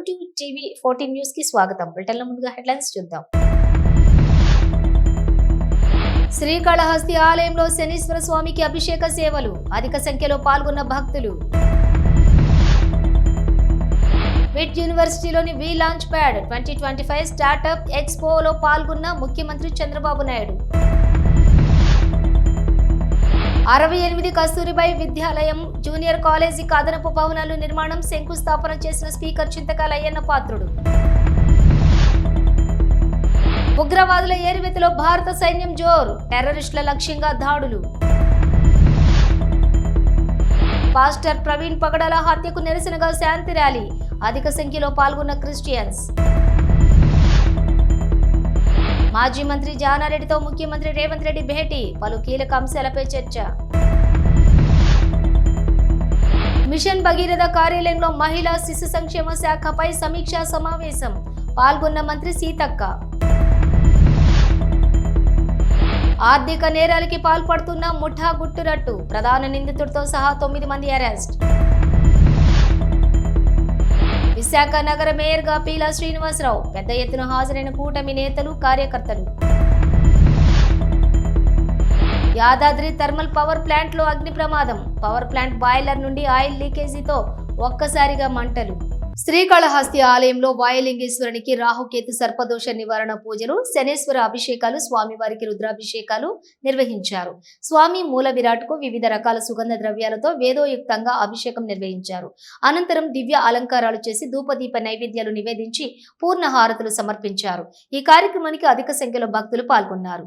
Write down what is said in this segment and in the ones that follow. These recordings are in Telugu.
వెల్కమ్ టు టీవీ ఫోర్టీన్ న్యూస్కి స్వాగతం. బ్రిటన్ ముందుగా హెడ్లైన్స్ చూద్దాం. శ్రీకాళహస్తి ఆలయంలో శనీశ్వర స్వామికి అభిషేక సేవలు. అధిక సంఖ్యలో పాల్గొన్న భక్తులు. VIT యూనివర్సిటీలోని V launch pad twenty twenty five startup ఎక్స్పోలో పాల్గొన్న ముఖ్యమంత్రి చంద్రబాబు నాయుడు. అరవై ఎనిమిది కస్తూరిబాయి విద్యాలయం జూనియర్ కాలేజీకి అదనపు భవనాలు నిర్మాణం శంకుస్థాపన చేసిన స్పీకర్ చింతకాల అయ్యన్న పాత్రుడు. ఉగ్రవాదుల ఏరివెతిలో భారత సైన్యం జోరు టెర్రరిస్టుల లక్ష్యంగా దాడులు. పాస్టర్ ప్రవీణ్ పగడాల హత్యకు నిరసనగా శాంతి ర్యాలీ అధిక సంఖ్యలో పాల్గొన్న క్రిస్టియన్స్. మాజీ మంత్రి జానారెడ్డితో ముఖ్యమంత్రి రేవంత్ రెడ్డి భేటీ పలు కీలక అంశాలపై చర్చ. మిషన్ భగీరథ కార్యాలయంలో మహిళా శిశు సంక్షేమ శాఖపై సమీక్షా సమావేశం పాల్గొన్న మంత్రి సీతక్క. ఆర్థిక నేరాలకి పాల్పడుతున్న ముఠా గుట్టురట్టు ప్రధాన నిందితుడితో సహా తొమ్మిది మంది అరెస్ట్. విశాఖ నగర మేయర్గా పీలా శ్రీనివాసరావు పెద్ద ఎత్తున హాజరైన కూటమి నేతలు కార్యకర్తలు. యాదాద్రి థర్మల్ పవర్ ప్లాంట్లో అగ్ని ప్రమాదం. పవర్ ప్లాంట్ బాయిలర్ నుండి ఆయిల్ లీకేజీతో ఒక్కసారిగా మంటలు. శ్రీకాళహస్తి ఆలయంలో వాయులింగేశ్వరునికి రాహుకేతు సర్పదోష నివారణ పూజలు శనేశ్వర అభిషేకాలు స్వామివారికి రుద్రాభిషేకాలు నిర్వహించారు. స్వామి మూల విరాట్కు వివిధ రకాల సుగంధ ద్రవ్యాలతో వేదోయుక్తంగా అభిషేకం నిర్వహించారు. అనంతరం దివ్య అలంకారాలు చేసి ధూపదీప నైవేద్యాలు నివేదించి పూర్ణ హారతులు సమర్పించారు. ఈ కార్యక్రమానికి అధిక సంఖ్యలో భక్తులు పాల్గొన్నారు.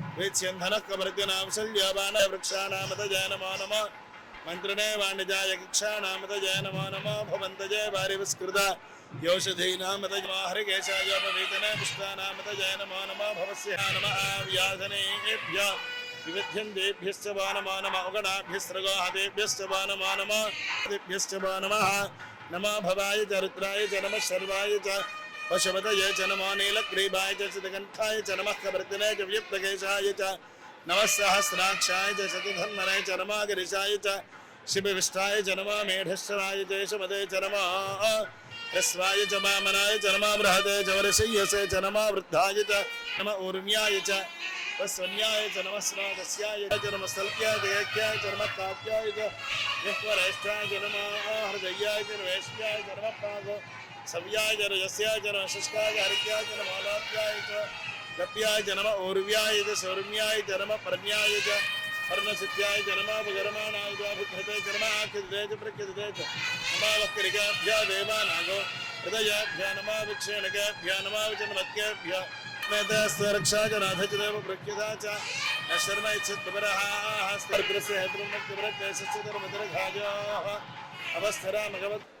శల్యానాం ముఖ శివాన సమనా భవ వేత్స్యంధన కమృత్యనాం శల్యవాన వృక్షానామత జయ నమో నమ మంత్రిణే వాణిజాయ కిక్షానామత జయ నమో నమో భవంత జయ వారివస్కృత యోషధీనామత హరికేశాయోపవేతన పుష్పానామత జయ నమో నమో భవస్య నమ వ్యాధనేభ్య వివిధ్యందేభ్యశ్చ వా నమో నమ ఉగణాభ్యస్త్రగోహదేభ్యశ్చ వా నమో నమ దేభ్యశ్చ వా నమః నమో पशुपतये च नमो नीलग्रीवाय च शतकण्ठाय च नमः कवर्तिने च व्यक्तकेशाय च नमः सहस्राक्षाय च शतधन्मने च रमागिरिशाय च शिवविष्टाय च नमः मेढश्वराय जयशमदे च नमः ह्रस्वाय च वामनाय च नमः बृहते च वरशय्यसे च नमः वृद्धाय च नमः ऊर्म्याय च स्वन्याय च नमः श्रादस्याय च नमः स्थल्प्याय च च नमः काव्याय च यः वरेष्ठाय च नमः हृदयाय च नमः च नमः प्रागो सव्याय जन यस्याय जन शुष्काय हरिक्याय जन मालाप्याय च गप्याय जनम ऊर्व्याय च सौर्म्याय जनम परम्याय च पर्णसिद्ध्याय जनमापगरमाणाय चाभिकृते जनमाकृते च प्रकृते च नमावक्रिकाभ्या देवानागो, हृदयाभ्या नमाविक्षेणकाभ्या नमाविचनमत्याभ्या मेतस्तरक्षाजनाथ च देव प्रख्यता च शर्म इच्छिद्वरः अवस्थरा मगवत्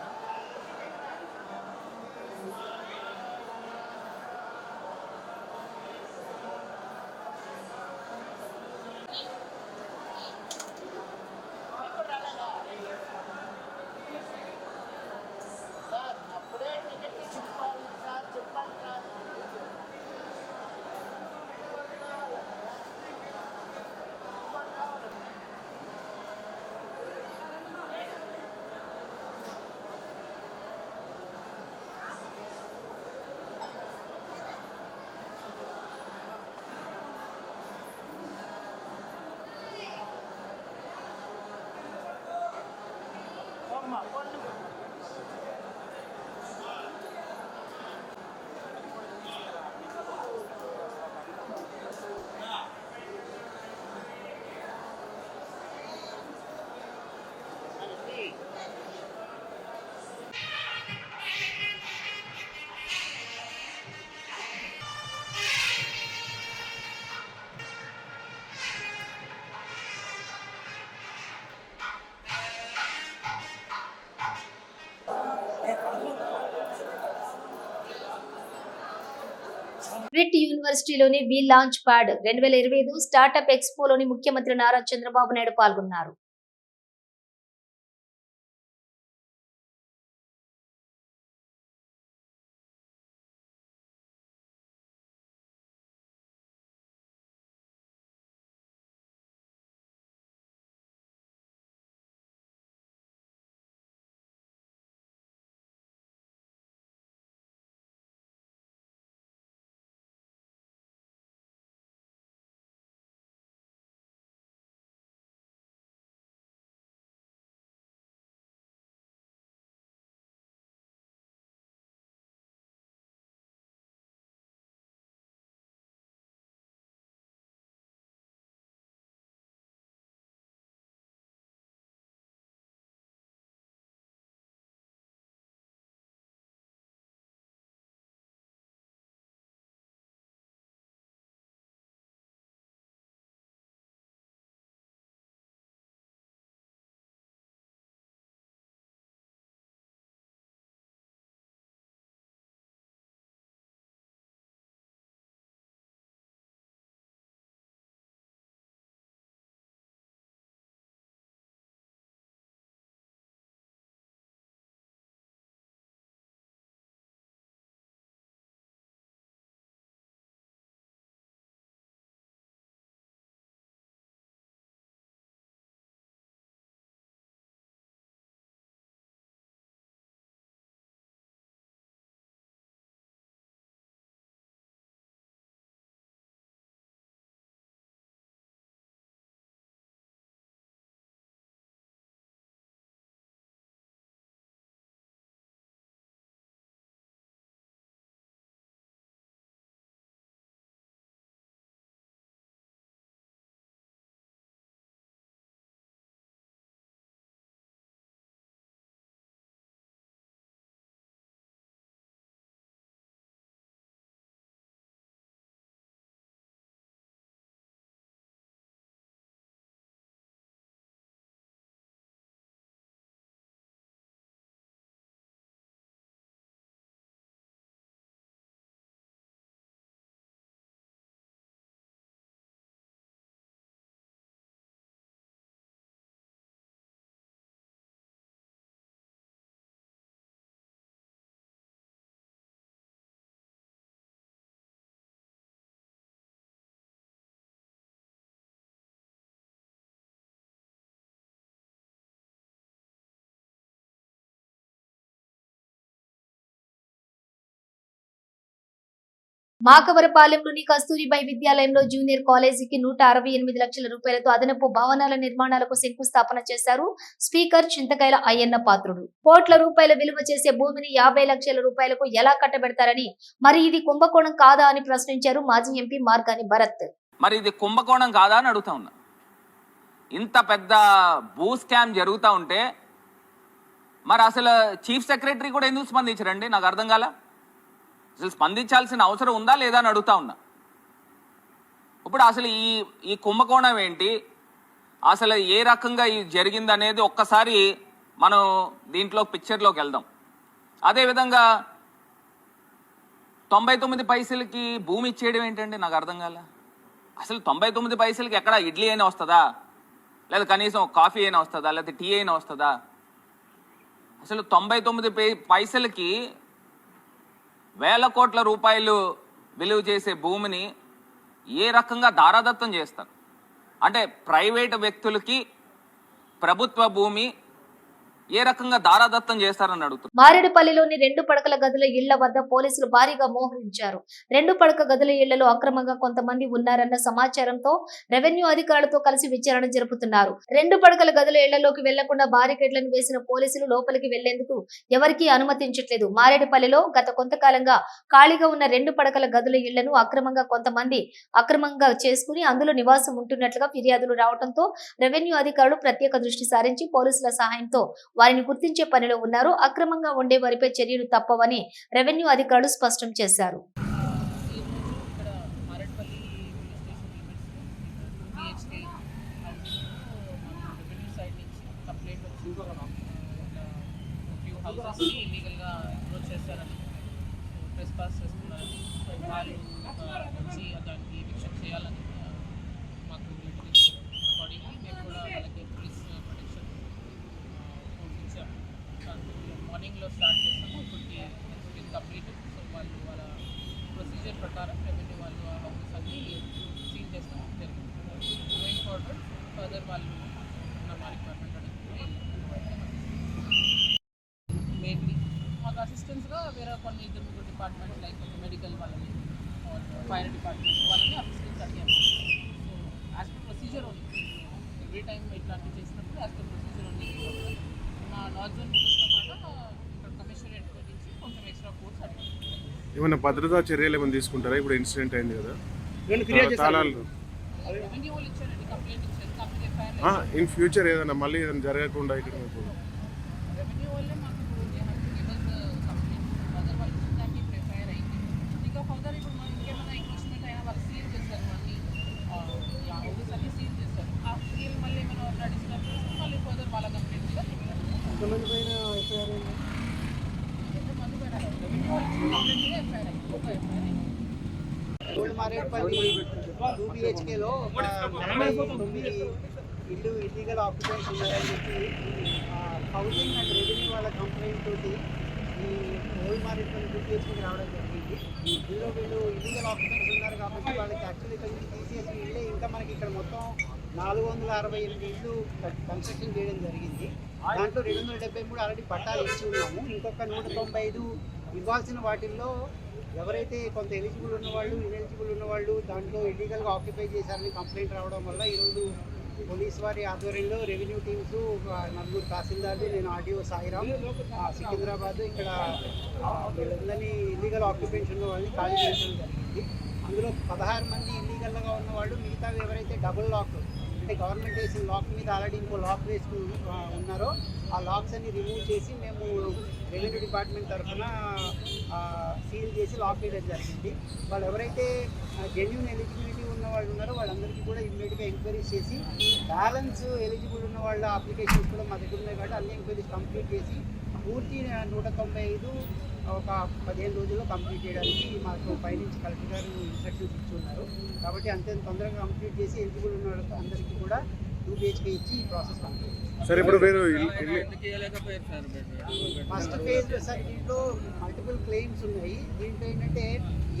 యూనివర్సిటీలోని వి లాంచ్ ప్యాడ్. రెండు వేల ఇరవై ఐదు స్టార్టప్ ఎక్స్పోలోని ముఖ్యమంత్రి నారా చంద్రబాబు నాయుడు పాల్గొన్నారు. మాకవరపాలెంలోని కస్తూరిబాయి విద్యాలయంలో జూనియర్ కాలేజీకి నూట అరవై ఎనిమిది లక్షల రూపాయలతో అదనపు భవనాల నిర్మాణాలకు శంకుస్థాపన చేశారు స్పీకర్ చింతకాయల అయ్యన్న పాత్రుడు. కోట్ల రూపాయల విలువ చేసే భూమిని యాభై లక్షల రూపాయలకు ఎలా కట్టబెడతారని మరి ఇది కుంభకోణం కాదా అని ప్రశ్నించారు మాజీ ఎంపీ మార్గాని భరత్. మరి ఇది కుంభకోణం కాదా అని అడుగుతా ఉన్నా. ఇంత పెద్ద భూ స్కామ్ జరుగుతూ ఉంటే మరి అసలు చీఫ్ సెక్రటరీ కూడా ఎందుకు స్పందించారండి? నాకు అర్థం కాల? అసలు స్పందించాల్సిన అవసరం ఉందా లేదా అని అడుగుతా ఉన్నా. ఇప్పుడు అసలు ఈ ఈ కుంభకోణం ఏంటి? అసలు ఏ రకంగా ఇది జరిగింది అనేది ఒక్కసారి మనం దీంట్లో పిక్చర్లోకి వెళ్దాం. అదేవిధంగా తొంభై తొమ్మిది పైసలకి భూమి ఇచ్చేయడం ఏంటండి? నాకు అర్థం కాల. అసలు తొంభై తొమ్మిది పైసలకి ఎక్కడ ఇడ్లీ అయినా వస్తుందా? లేదా కనీసం కాఫీ అయినా వస్తుందా? లేదా టీ అయినా వస్తుందా? అసలు తొంభై తొమ్మిది పైసలకి వేల కోట్ల రూపాయలు విలువ చేసే భూమిని ఏ రకంగా దారాదత్తం చేస్తారు? అంటే ప్రైవేట్ వ్యక్తులకి ప్రభుత్వ భూమి ఏ రకంగా దారాదత్తం చేస్తారని అడుగుతారు మారేడుపల్లిలోని రెండు పడకల గదుల ఇళ్ళ వద్ద పోలీసులు భారీగా మోహరించారు. రెండు పడక గదుల ఇళ్ళలో అక్రమంగా కొంతమంది ఉన్నారన్న సమాచారంతో రెవెన్యూ అధికారులతో కలిసి విచారణ జరుపుతున్నారు. రెండు పడకల గదుల ఇళ్ళలోకి వెళ్ళకుండా బారికేడ్లను వేసిన పోలీసులు లోపలికి వెళ్ళేందుకు ఎవరికీ అనుమతించట్లేదు. మారేడుపల్లిలో గత కొంతకాలంగా ఖాళీగా ఉన్న రెండు పడకల గదుల ఇళ్ళను అక్రమంగా కొంతమంది అక్రమంగా చేసుకుని అందులో నివాసం ఉంటున్నట్లుగా ఫిర్యాదులు రావడంతో రెవెన్యూ అధికారులు ప్రత్యేక దృష్టి సారించి పోలీసుల సహాయంతో వారిని గుర్తించే పనిలో ఉన్నారు. అక్రమంగా ఉండే వారిపై చర్యలు తప్పవని రెవెన్యూ అధికారులు స్పష్టం చేశారు. ఫ్యూ హౌసెస్కి ఇల్లీగల్గా అప్రోచ్ చేస్తారని ప్రెస్ పాస్ చేస్తున్నారని వాళ్ళు ఆ, వచ్చి దానికి ఎవిక్షన్ చేయాలని ఆ, మాకు నోటీస్ అకార్డింగ్లీ మేము కూడా వాళ్ళకి పోలీస్ ప్రొటెక్షన్ ఫోర్స్ ఇచ్చాము దాంట్లో మార్నింగ్లో స్టార్ట్ చేసాము ఇప్పటికి ఇది కంప్లీట్ సో వాళ్ళు వాళ్ళ ప్రొసీజర్ ప్రకారం రెవెన్యూ వాళ్ళు ఆ హౌసెస్ అన్ని సీల్ చేస్తాం జరిగింది గోయింగ్ ఫార్వర్డ్ ఫర్దర్ వాళ్ళు ఉన్న మా రిక్వైర్మెంట్ మెయిన్లీ మాకు అసిస్టెంట్స్గా వేరే కొన్ని ఇద్దరు ముగ్గురు డిపార్ట్మెంట్స్ లైక్ ఒక మెడికల్ వాళ్ళని ఫైర్ డిపార్ట్మెంట్ వాళ్ళని అసిస్టెంట్స్ అడిగాము సో యాజ్ పర్ ప్రొసీజర్ ఉంది ఎవ్రీ టైం ఇట్లాంటివి చేసినప్పుడు యాజ్ పర్ ప్రొసీజర్ ఉంది మా నార్త్ జోన్ పోలీస్తో పాటు ఇక్కడ కమిషనరేట్ నుంచి కొంచెం ఎక్స్ట్రా ఫోర్స్ అడిగాము ఏమైనా భద్రతా చర్యలు ఏమైనా తీసుకుంటారా? ఇప్పుడు ఇన్సిడెంట్ అయింది కదా. తాళాలు. ఇన్ ఫ్యూచర్ ఏదైనా మళ్ళీ ఏదైనా జరగకుండా ఇక్కడ మీకు రెవెన్యూ వాళ్ళే మాకు ఇప్పుడు they have to give us complaint further వాళ్ళు ఇచ్చిన దానికి ఇప్పుడు ఎఫ్ఐఆర్ అయింది ఇంకా ఫర్దర్ ఇప్పుడు మనం ఇంకేమైనా ఎంక్రోచ్మెంట్ అయినా వాళ్ళు సీల్ చేస్తారు అన్ని హౌసెస్ అన్ని సీల్ చేస్తారు ఆ సీల్ మళ్ళీ ఏమైనా వాళ్ళ డిస్టర్బ్ చేస్తే మళ్ళీ ఫర్దర్ వాళ్ళ కంప్లైంట్ మీద ఎంతమంది పైన ఎఫ్ఐఆర్ అయింది ఎంతమంది పైన రెవెన్యూ వాళ్ళు ఇచ్చిన కంప్లైంట్ మీద ఎఫ్ఐఆర్ అయింది ఒక ఎఫ్ఐఆర్ అయింది గోల్డ్ మారేడుపల్లి టూ బిహెచ్కేలో ఒక నలభై తొమ్మిది ఇల్లు ఇల్లీగల్ ఆక్యుపెంట్స్ ఉన్నాయని చెప్పి హౌసింగ్ అండ్ రెవెన్యూ వాళ్ళ కంప్లైంట్ తోటి ఈ గోల్డ్ మారేడుపల్లి టూ బిహెచ్కేకి రావడం జరిగింది ఇందులో వీళ్ళు ఇల్లీగల్ ఆక్యుపెంట్స్ ఉన్నారు కాబట్టి వాళ్ళకి యాక్చువల్లీ ఇక్కడ నుంచి తీసేసి ఇళ్ళే ఇంకా మనకి ఇక్కడ మొత్తం నాలుగు వందల అరవై ఎనిమిది ఇళ్ళు కన్స్ట్రక్షన్ చేయడం జరిగింది దాంట్లో రెండు వందల డెబ్బై మూడు ఆల్రెడీ పట్టాలు ఇచ్చి ఉన్నాము ఇంకొక నూట తొంభై ఐదు ఇవ్వాల్సిన వాటిల్లో ఎవరైతే కొంత ఎలిజిబుల్ ఉన్నవాళ్ళు ఇన్ఎలిజిబుల్ ఉన్నవాళ్ళు దాంట్లో ఇల్లీగల్గా ఆక్యుపై చేశారని కంప్లైంట్ రావడం వల్ల ఈరోజు పోలీస్ వారి ఆధ్వర్యంలో రెవెన్యూ టీమ్స్ నలుగురు తహసీల్దార్లు నేను ఆర్డీఓ సాయిరామ్ సికింద్రాబాద్ ఇక్కడ వీళ్ళందరినీ ఇల్లీగల్ ఆక్యుపెన్షన్ ఉన్న వాళ్ళని ఖాళీ చేయడం జరిగింది. అందులో పదహారు మంది ఇల్లీగల్గా ఉన్నవాళ్ళు మిగతా ఎవరైతే డబుల్ లాక్ అంటే గవర్నమెంట్ వేసిన లాక్ మీద ఆల్రెడీ ఇంకో లాక్ వేసుకుని ఉన్నారో. ఆ లాక్స్ అన్ని రిమూవ్ చేసి మేము రెవెన్యూ డిపార్ట్మెంట్ తరఫున సీల్ చేసి లాక్ వేయడం జరిగింది. వాళ్ళు ఎవరైతే జెన్యున్ ఎలిజిబిలిటీ ఉన్న వాళ్ళు ఉన్నారో వాళ్ళందరికీ కూడా ఇమ్మీడియట్గా ఎంక్వైరీస్ చేసి బ్యాలెన్స్ ఎలిజిబుల్ ఉన్న వాళ్ళ అప్లికేషన్స్ కూడా మా దగ్గర ఉన్నాయి కాబట్టి అన్ని ఎంక్వైరీస్ కంప్లీట్ చేసి పూర్తి నూట తొంభై ఐదు ఒక పదిహేను రోజుల్లో కంప్లీట్ చేయడానికి మాకు పైనుంచి కలెక్టర్ గారు ఇన్స్ట్రక్షన్స్ ఇచ్చి ఉన్నారు కాబట్టి అంతే తొందరగా కంప్లీట్ చేసి ఎలిజిబుల్ ఉన్న వాళ్ళకి అందరికీ కూడా టూ బిహెచ్కే ఇచ్చి ఈ ప్రాసెస్ కంప్లీట్ సరే ఇప్పుడు మీరు ఫస్ట్ ఫేజ్ సార్ దీంట్లో మల్టిపుల్ క్లెయిమ్స్ ఉన్నాయి. దీంట్లో ఏంటంటే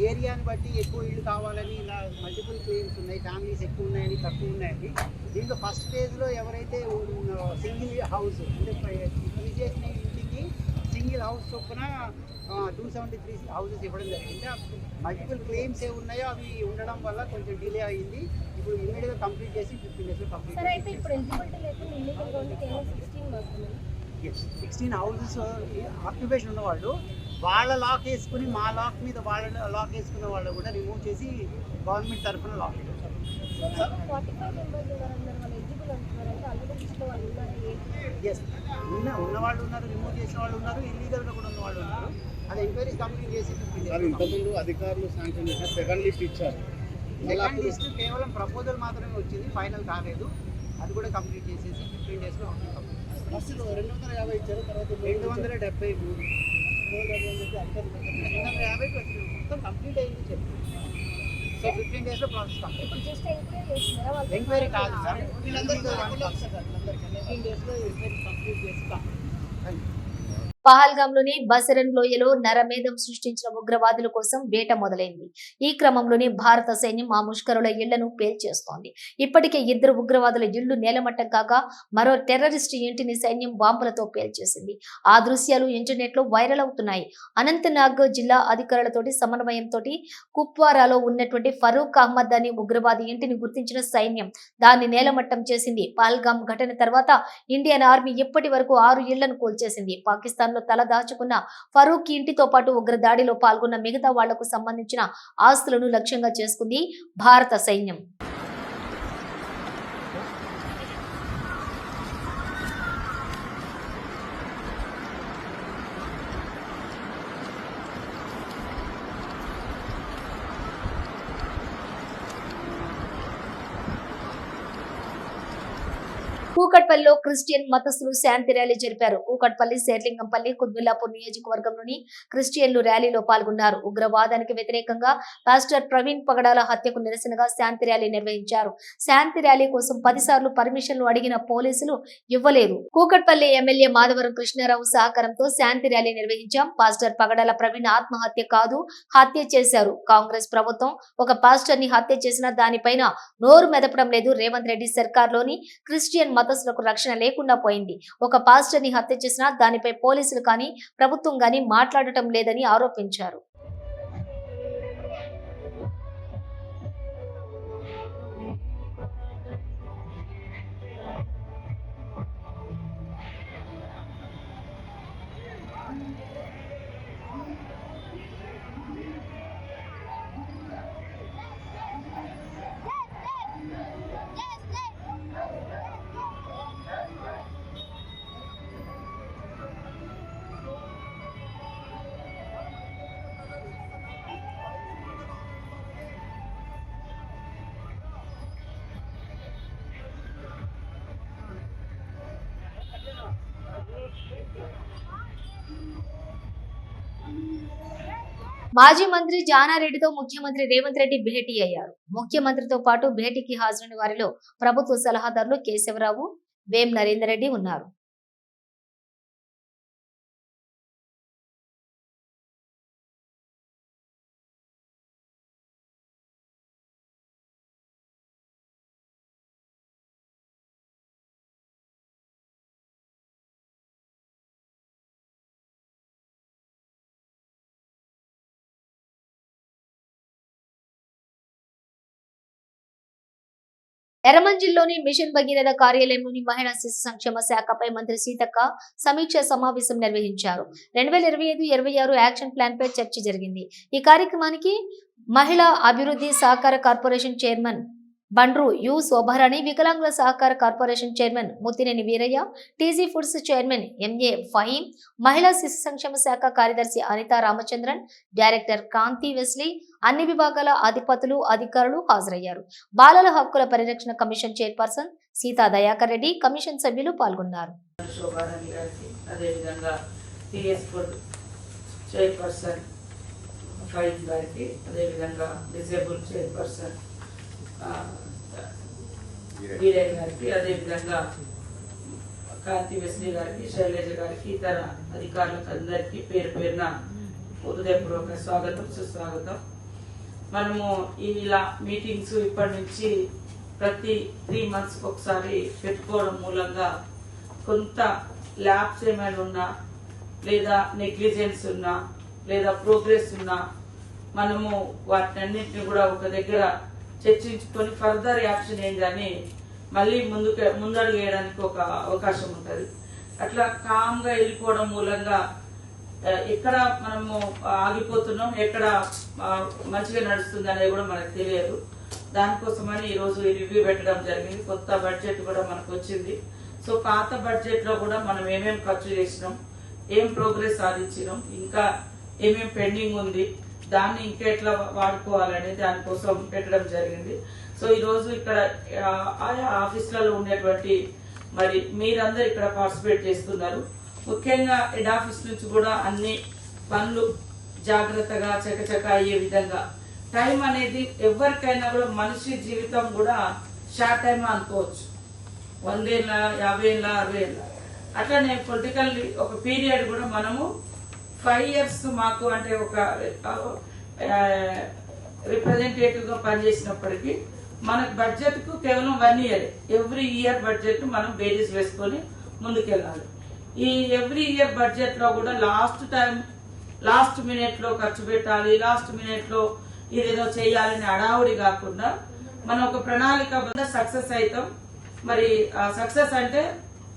ఏరియాని బట్టి ఎక్కువ ఇల్లు కావాలని ఇలా మల్టిపుల్ క్లెయిమ్స్ ఉన్నాయి. ఫ్యామిలీస్ ఎక్కువ ఉన్నాయని తక్కువ ఉన్నాయని. దీంట్లో ఫస్ట్ ఫేజ్లో ఎవరైతే సింగిల్ హౌస్ అంటే చేసిన సింగిల్ హౌస్ చొప్పున టూ సెవెంటీ త్రీ హౌసెస్ ఇవ్వడం జరిగింది. మల్టిపుల్ క్లెయిమ్స్ ఏ ఉన్నాయో అవి ఉండడం వల్ల కొంచెం డిలే అయింది ఇప్పుడు ఇమీడియట్గా కంప్లీట్ చేసి ఫిఫ్టీన్ డేస్లో కంప్లీట్ సిక్స్టీన్ హౌసెస్ ఆక్యుపేషన్ ఉన్నవాళ్ళు వాళ్ళ లాక్ వేసుకుని మా లాక్ మీద వాళ్ళ లాక్ వేసుకున్న వాళ్ళు కూడా రిమూవ్ చేసి గవర్నమెంట్ తరఫున లాక్ ఫార్టీ ఫైవ్ మెంబర్స్ వాళ్ళు ఎలిజిబుల్ అంటున్నారు అంటే ఆల్రెడీ లిస్ట్లో వాళ్ళు ఉన్నారు ఏంటి? ఎస్ ఉన్న ఉన్న వాళ్ళు ఉన్నారు రిమూవ్ చేసిన వాళ్ళు ఉన్నారు ఇల్లీగల్గా కూడా ఉన్న వాళ్ళు ఉన్నారు. అది ఎంక్వైరీస్ కంప్లీట్ చేసి ఇంతకుముందు అధికారులు శాంక్షన్ చేసిన సెకండ్ లిస్ట్ ఇచ్చారు. సెకండ్ లిస్ట్ కేవలం ప్రపోజల్ మాత్రమే వచ్చింది ఫైనల్ కాలేదు. అది కూడా కంప్లీట్ చేసేసి ఫిఫ్టీన్ డేస్లో ఫస్ట్ రెండు వందల యాభై ఇచ్చారు తర్వాత రెండు వందల డెబ్బై మూడు. రెండు వందల యాభై మొత్తం కంప్లీట్ అయింది చెప్పి. సో ఫిఫ్టీన్ డేస్లో ప్రాసెస్ కంప్లీట్ ఎంక్వైరీ చేస్తున్నారా వాళ్ళు? ఎంక్వైరీ కాదు సార్. వీళ్ళందరికీ. ఫిఫ్టీన్ డేస్లో ఎంక్వైరీ కంప్లీట్ చేసి కంప్లీట్ పహల్గాంలోని బసరన్ లోయలో నరమేధం సృష్టించిన ఉగ్రవాదుల కోసం వేట మొదలైంది. ఈ క్రమంలోనే భారత సైన్యం ఆ ముష్కరుల ఇళ్ళను పేల్చేస్తోంది. ఇప్పటికే ఇద్దరు ఉగ్రవాదుల ఇళ్ళు నేలమట్టం కాగా మరో టెర్రరిస్ట్ ఇంటిని సైన్యం బాంబులతో పేల్చేసింది. ఆ దృశ్యాలు ఇంటర్నెట్లో వైరల్ అవుతున్నాయి. అనంతనాగ్ జిల్లా అధికారులతోటి సమన్వయంతో కుప్వారాలో ఉన్నటువంటి ఫరూక్ అహ్మద్ అనే ఉగ్రవాది ఇంటిని గుర్తించిన సైన్యం దాన్ని నేలమట్టం చేసింది. పహల్గాం ఘటన తర్వాత ఇండియన్ ఆర్మీ ఇప్పటి వరకు ఆరు ఇళ్ళను కూల్చేసింది. పాకిస్తాన్ లో తల దాచుకున్న ఫరూక్ ఇంటితో పాటు ఉగ్ర దాడిలో పాల్గొన్న మిగతా వాళ్ళకు సంబంధించిన ఆస్తులను లక్ష్యంగా చేసుకుంది భారత సైన్యం. కూకట్పల్లిలో క్రిస్టియన్ మతస్థులు శాంతి ర్యాలీ జరిపారు. కూకట్పల్లి శేర్లింగంపల్లి కుద్బుల్లాపూర్ నియోజకవర్గంలోని క్రిస్టియన్లు ర్యాలీలో పాల్గొన్నారు. ఉగ్రవాదానికి వ్యతిరేకంగా పాస్టర్ ప్రవీణ్ పగడాల హత్యకు నిరసనగా శాంతి ర్యాలీ నిర్వహించారు. శాంతి ర్యాలీ కోసం పదిసార్లు పర్మిషన్లు అడిగిన పోలీసులు ఇవ్వలేదు. కూకట్పల్లి ఎమ్మెల్యే మాధవరం కృష్ణారావు సహకారంతో శాంతి ర్యాలీ నిర్వహించాం. పాస్టర్ పగడాల ప్రవీణ్ ఆత్మహత్య కాదు హత్య చేశారు. కాంగ్రెస్ ప్రభుత్వం ఒక పాస్టర్ని హత్య చేసిన దానిపైన నోరు మెదపడం లేదు. రేవంత్ రెడ్డి సర్కార్లోని క్రిస్టియన్ మతస్థులకు రక్షణ లేకుండా పోయింది. ఒక పాస్టర్ని హత్య చేసినా దానిపై పోలీసులు కానీ ప్రభుత్వం కానీ మాట్లాడటం లేదని ఆరోపించారు. మాజీ మంత్రి జానారెడ్డితో ముఖ్యమంత్రి రేవంత్ రెడ్డి భేటీ అయ్యారు. ముఖ్యమంత్రితో పాటు భేటీకి హాజరైన వారిలో ప్రభుత్వ సలహాదారులు కేశవరావు వేం నరేందర్ రెడ్డి ఉన్నారు. ఎర్రమంజిల్లోని మిషన్ భగీరథ కార్యాలయంలోని మహిళా శిశు సంక్షేమ శాఖపై మంత్రి సీతక్క సమీక్ష సమావేశం నిర్వహించారు. రెండు వేల ఇరవై ఐదు ఇరవై ఆరు యాక్షన్ ప్లాన్ పై చర్చ జరిగింది. ఈ కార్యక్రమానికి మహిళా అభివృద్ధి సహకార corporation chairman Bandru U Shobharani వికలాంగుల సహకార corporation chairman Muthineni Veeraiah TG foods chairman MA Faheem మహిళా శిశు సంక్షేమ శాఖ కార్యదర్శి అనితా రామచంద్రన్ డైరెక్టర్ కాంతి వెస్లీ అన్ని విభాగాల అధిపతులు అధికారులు హాజరయ్యారు. బాలల హక్కుల పరిరక్షణ commission chairperson Sita Dayakar Reddy commission సభ్యులు పాల్గొన్నారు. చైర్పర్సన్ ఫైన్ గారికి అదేవిధంగా డిజేబుల్ చైర్పర్సన్ వీరయ్య గారికి అదేవిధంగా కాంతి వెస్లీ గారికి శైలజ గారికి ఇతర అధికారులకు అందరికీ పేరు పేరున హృదయపూర్వక స్వాగతం సుస్వాగతం. మనము ఇలా మీటింగ్స్ ఇప్పటి నుంచి ప్రతి త్రీ మంత్స్ ఒకసారి పెట్టుకోవడం మూలంగా కొంత ల్యాబ్స్ ఏమైనా ఉన్నా లేదా నెగ్లిజెన్స్ ఉన్నా లేదా ప్రోగ్రెస్ ఉన్నా మనము వాటినన్నింటిని కూడా ఒక దగ్గర చర్చించుకొని ఫర్దర్ యాక్షన్ ఏంటని మళ్ళీ ముందుకు ముందడుగు వేయడానికి ఒక అవకాశం ఉంటుంది. అట్లా కామ్గా వెళ్ళిపోవడం మూలంగా ఎక్కడ మనము ఆగిపోతున్నాం ఎక్కడ మంచిగా నడుస్తుంది అనేది కూడా మనకు తెలియదు. దానికోసమని ఈరోజు ఈ రివ్యూ పెట్టడం జరిగింది. కొత్త బడ్జెట్ కూడా మనకు వచ్చింది. సో పాత బడ్జెట్లో కూడా మనం ఏమేమి ఖర్చు చేసినాం ఏం ప్రోగ్రెస్ సాధించినాం ఇంకా ఏమేమి పెండింగ్ ఉంది దాన్ని ఇంకా ఎట్లా వాడుకోవాలని దానికోసం పెట్టడం జరిగింది. సో ఈ రోజు ఇక్కడ ఆయా ఆఫీసులలో ఉండేటువంటి మరి మీరందరూ ఇక్కడ పార్టిసిపేట్ చేస్తున్నారు. ముఖ్యంగా హెడ్ ఆఫీస్ నుంచి కూడా అన్ని పనులు జాగ్రత్తగా చకచక అయ్యే విధంగా. టైం అనేది ఎవరికైనా కూడా మనిషి జీవితం కూడా షార్ట్ టైం అనుకోవచ్చు. వందేళ్ళ యాభై ఏళ్ళ అరవై ఏళ్ళ. అట్లనే పొలిటికల్ ఒక పీరియడ్ కూడా మనము ఫైవ్ ఇయర్స్ మాకు అంటే ఒక రిప్రజెంటేటివ్గా పనిచేసినప్పటికీ మనకు బడ్జెట్కు కేవలం one year every year budget మనం బేరీస్ వేసుకొని ముందుకెళ్ళాలి. ఈ ఎవ్రీ ఇయర్ బడ్జెట్లో కూడా లాస్ట్ టైం లాస్ట్ మినిట్లో ఖర్చు పెట్టాలి లాస్ట్ మినిట్లో ఇదేదో చేయాలని అడావుడి కాకుండా మనం ఒక ప్రణాళిక సక్సెస్ అవుతాం. మరి సక్సెస్ అంటే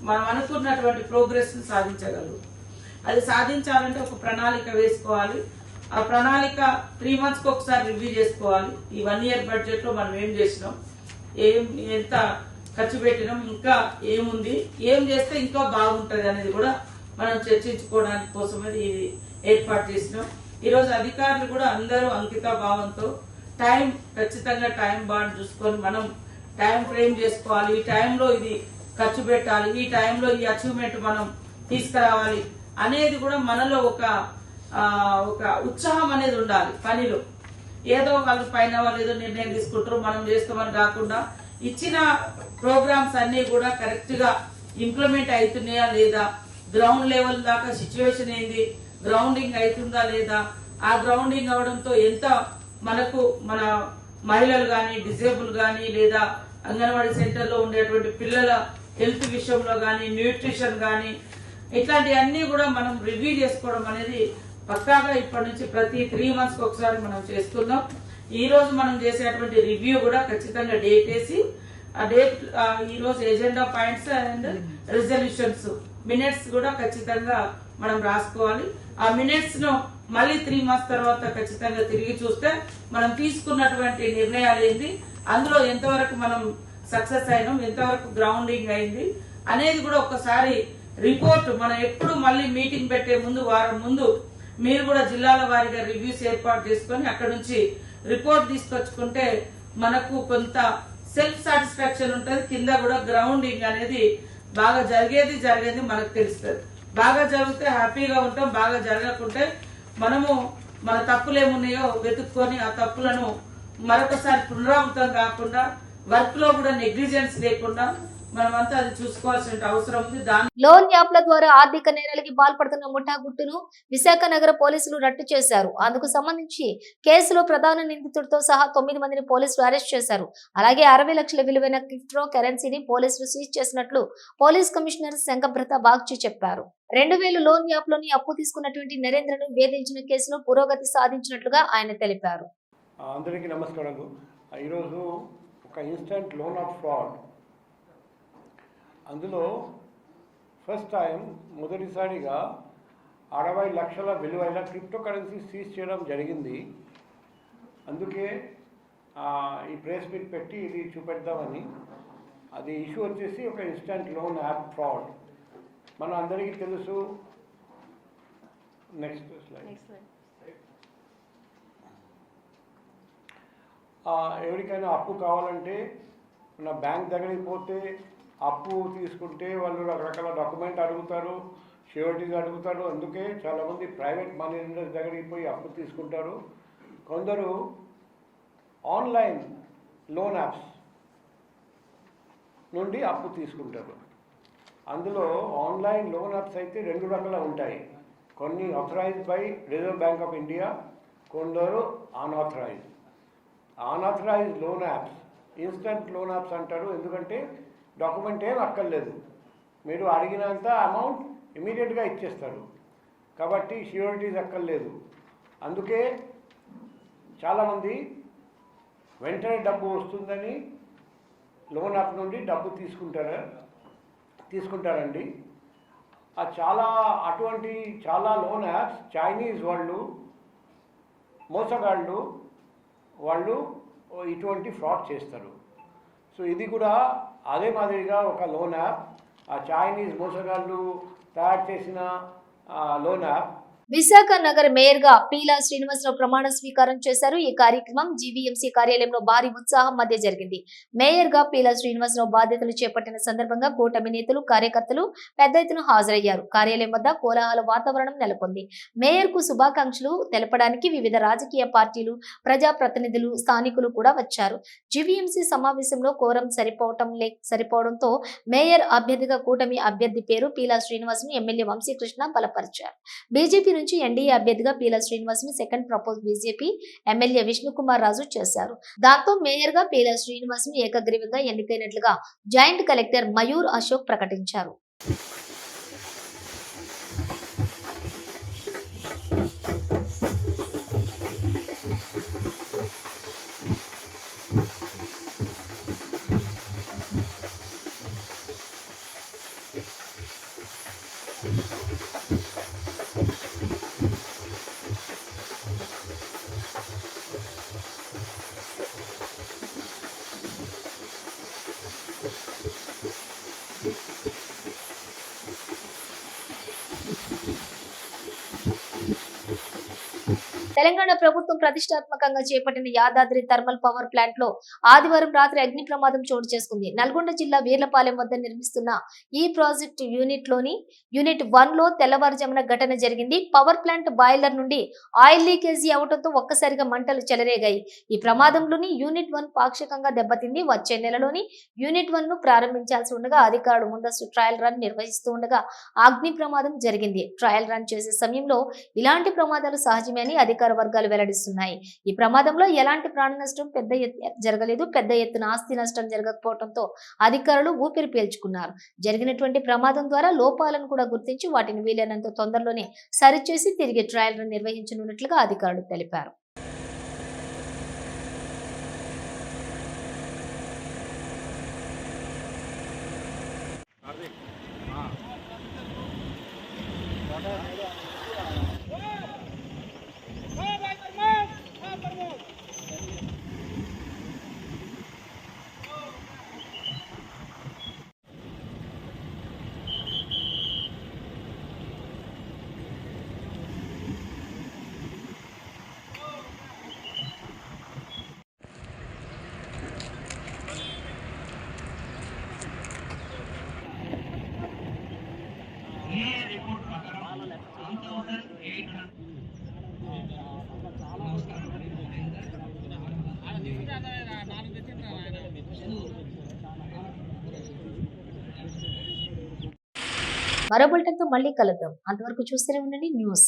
మనం అనుకున్నటువంటి ప్రోగ్రెస్ సాధించగలుగుతాం. అది సాధించాలంటే ఒక ప్రణాళిక వేసుకోవాలి. ఆ ప్రణాళిక త్రీ మంత్స్కి ఒకసారి రివ్యూ చేసుకోవాలి. ఈ వన్ ఇయర్ బడ్జెట్లో మనం ఏం చేసినాం? ఏం ఎంత ఖర్చు పెట్టినాం? ఇంకా ఏముంది? ఏం చేస్తే ఇంకా బాగుంటది అనేది కూడా మనం చర్చించుకోవడానికి కోసమే ఇది ఏర్పాటు చేసినాం. ఈరోజు అధికారులు కూడా అందరూ అంకిత భావంతో టైం ఖచ్చితంగా టైం బాండ్ చూసుకొని మనం టైం ఫ్రేమ్ చేసుకోవాలి. ఈ టైంలో ఇది ఖర్చు పెట్టాలి. ఈ టైంలో ఈ అచీవ్మెంట్ మనం తీసుకురావాలి. అనేది కూడా మనలో ఒక ఒక ఉత్సాహం అనేది ఉండాలి పనిలో. ఏదో వాళ్ళు పైన వాళ్ళు ఏదో నిర్ణయం తీసుకుంటారు మనం చేస్తామని కాకుండా ఇచ్చిన ప్రోగ్రామ్స్ అన్ని కూడా కరెక్ట్గా ఇంప్లిమెంట్ అవుతున్నాయా లేదా గ్రౌండ్ లెవెల్ దాకా సిచ్యువేషన్ ఏంది గ్రౌండింగ్ అవుతుందా లేదా ఆ గ్రౌండింగ్ అవడంతో ఎంత మనకు మన మహిళలు కానీ డిసేబుల్ కానీ లేదా అంగన్వాడీ సెంటర్లో ఉండేటువంటి పిల్లల హెల్త్ విషయంలో కానీ న్యూట్రిషన్ కానీ ఇట్లాంటివన్నీ కూడా మనం రివ్యూ చేసుకోవడం అనేది పక్కాగా ఇప్పటి నుంచి ప్రతి త్రీ మంత్స్ ఒకసారి మనం చేస్తున్నాం. ఈ రోజు మనం చేసేటువంటి రివ్యూ కూడా ఖచ్చితంగా డేట్ వేసి ఆ డేట్ ఈ రోజు agenda points and resolutions minutes కూడా ఖచ్చితంగా మనం రాసుకోవాలి. ఆ మినిట్స్ను మళ్ళీ త్రీ మంత్స్ తర్వాత ఖచ్చితంగా తిరిగి చూస్తే మనం తీసుకున్నటువంటి నిర్ణయాలు ఏంటి అందులో ఎంతవరకు మనం సక్సెస్ అయినాం ఎంతవరకు గ్రౌండింగ్ అయింది అనేది కూడా ఒకసారి రిపోర్ట్ మనం ఎప్పుడు మళ్ళీ మీటింగ్ పెట్టే ముందు వారం ముందు మీరు కూడా జిల్లాల వారీగా రివ్యూస్ ఏర్పాటు చేసుకొని అక్కడ నుంచి రిపోర్ట్ తీసుకొచ్చుకుంటే మనకు కొంత సెల్ఫ్ సాటిస్ఫాక్షన్ ఉంటుంది. కింద కూడా గ్రౌండింగ్ అనేది బాగా జరిగేది జరిగేది మనకు తెలుస్తుంది. బాగా జరిగితే హ్యాపీగా ఉంటాం బాగా జరగకుంటే మనము మన తప్పులు ఏమున్నాయో వెతుక్కొని ఆ తప్పులను మరొకసారి పునరావృతం కాకుండా వర్క్లో కూడా నెగ్లిజెన్స్ లేకుండా మనమంతా అది చూసుకోవాల్సిన అవసరం ఉంది. దాని లోన్ యాప్ల ద్వారా ఆర్థిక నేరాలకి పాల్పడుతున్న ముఠా గుట్టును విశాఖ నగర పోలీసులు రట్టు చేశారు. అందుకు సంబంధించి కేసులో ప్రధాన నిందితుడితో సహా తొమ్మిది మందిని పోలీసులు అరెస్ట్ చేశారు. అలాగే అరవై లక్షల విలువైన క్రిప్టో కరెన్సీని పోలీసులు సీజ్ చేసినట్లు పోలీస్ కమిషనర్ శంకభ్రత బాగ్చి చెప్పారు. రెండు వేలు లోన్ యాప్లోని అప్పు తీసుకున్నటువంటి నరేంద్రను వేధించిన కేసులో పురోగతి సాధించినట్లుగా ఆయన తెలిపారు. అందరికీ నమస్కారాలు. ఈరోజు ఒక ఇన్స్టంట్ లోన్ ఆఫ్ ఫ్రాడ్ అందులో ఫస్ట్ టైం మొదటిసారిగా అరవై లక్షల విలువైన క్రిప్టో కరెన్సీ సీజ్ చేయడం జరిగింది. అందుకే ఈ ప్రెస్ మీట్ పెట్టి ఇది చూపెడదామని. అది ఇష్యూ వచ్చేసి ఒక ఇన్స్టంట్ లోన్ యాప్ ఫ్రాడ్ మన అందరికీ తెలుసు. నెక్స్ట్ స్లైడ్ ఎవరికైనా అప్పు కావాలంటే మన బ్యాంక్ దగ్గరికి పోతే అప్పు తీసుకుంటే వాళ్ళు రకరకాల డాక్యుమెంట్ అడుగుతారు షూరిటీస్ అడుగుతారు. అందుకే చాలామంది ప్రైవేట్ మనీ లెండర్స్ దగ్గరికి పోయి అప్పు తీసుకుంటారు. కొందరు ఆన్లైన్ లోన్ యాప్స్ నుండి అప్పు తీసుకుంటారు. అందులో ఆన్లైన్ లోన్ యాప్స్ అయితే రెండు రకాల ఉంటాయి. కొన్ని authorised by Reserve Bank of India కొందరు unauthorised unauthorised loan apps instant loan apps అంటారు. ఎందుకంటే డాక్యుమెంట్ ఏం అక్కర్లేదు. మీరు అడిగినంత అమౌంట్ ఇమీడియట్గా ఇచ్చేస్తారు. కాబట్టి ష్యూరిటీస్ అక్కర్లేదు. అందుకే చాలామంది వెంటనే డబ్బు వస్తుందని లోన్ యాప్ నుండి డబ్బు తీసుకుంటారా తీసుకుంటారండి. ఆ చాలా అటువంటి చాలా లోన్ యాప్స్ చైనీస్ వాళ్ళు మోసగాళ్ళు వాళ్ళు ఇటువంటి ఫ్రాడ్ చేస్తారు. సో ఇది కూడా అదే మాదిరిగా ఒక లోన్ యాప్ ఆ చైనీస్ మోసగాళ్ళు తయారు చేసిన లోన్ యాప్ విశాఖ నగర్ మేయర్గా పీలా శ్రీనివాసరావు ప్రమాణ స్వీకారం చేశారు. ఈ కార్యక్రమం జీవీఎంసీ కార్యాలయంలో భారీ ఉత్సాహం మధ్య జరిగింది. మేయర్గా పీలా శ్రీనివాసరావు బాధ్యతలు చేపట్టిన సందర్భంగా కూటమి నేతలు కార్యకర్తలు పెద్ద ఎత్తున హాజరయ్యారు. కార్యాలయం వద్ద కోలాహల వాతావరణం నెలకొంది. మేయర్కు శుభాకాంక్షలు తెలపడానికి వివిధ రాజకీయ పార్టీలు ప్రజా ప్రతినిధులు స్థానికులు కూడా వచ్చారు. జీవీఎంసీ సమావేశంలో కోరం సరిపోవటం లే సరిపోవడంతో మేయర్ అభ్యర్థిగా కూటమి అభ్యర్థి పేరు పీలా శ్రీనివాసను ఎమ్మెల్యే వంశీకృష్ణ బలపరిచారు. బీజేపీ నుంచి ఎన్డీఏ అభ్యర్థిగా Peela శ్రీనివాస్ని second propose BJP MLA Vishnukumar Raju చేశారు. దాంతో మేయర్గా పీలా శ్రీనివాసుని ఏకగ్రీవంగా ఎన్నికైనట్లుగా జాయింట్ కలెక్టర్ మయూర్ అశోక్ ప్రకటించారు. తెలంగాణ ప్రభుత్వం ప్రతిష్టాత్మకంగా చేపట్టిన యాదాద్రి థర్మల్ పవర్ ప్లాంట్లో ఆదివారం రాత్రి అగ్ని ప్రమాదం చోటు చేసుకుంది. నల్గొండ జిల్లా వీర్లపాలెం వద్ద నిర్మిస్తున్న ఈ ప్రాజెక్ట్ యూనిట్లోని యూనిట్ వన్లో తెల్లవారుజామున ఘటన జరిగింది. పవర్ ప్లాంట్ బాయిలర్ నుండి ఆయిల్ లీకేజీ అవడంతో ఒక్కసారిగా మంటలు చెలరేగాయి. ఈ ప్రమాదంలోని యూనిట్ వన్ పాక్షికంగా దెబ్బతింది. వచ్చే నెలలోని యూనిట్ వన్ను ప్రారంభించాల్సి ఉండగా అధికారులు ముందస్తు ట్రయల్ రన్ నిర్వహిస్తూ ఉండగా అగ్ని ప్రమాదం జరిగింది. ట్రయల్ రన్ చేసే సమయంలో ఇలాంటి ప్రమాదాలు సహజమే అని అధికార వర్గాలు వెల్లడిస్తున్నాయి. ఈ ప్రమాదంలో ఎలాంటి ప్రాణ నష్టం పెద్ద ఎత్తు జరగలేదు. పెద్ద ఎత్తున ఆస్తి నష్టం జరగకపోవడంతో అధికారులు ఊపిరి పీల్చుకున్నారు. జరిగినటువంటి ప్రమాదం ద్వారా లోపాలను కూడా గుర్తించి వాటిని వీలైనంత తొందరలోనే సరిచేసి తిరిగి ట్రయల్ నిర్వహించనున్నట్లుగా అధికారులు తెలిపారు. మరో బులెటిన్తో మళ్ళీ కలుద్దాం. అంతవరకు చూస్తూనే ఉండండి. న్యూస్.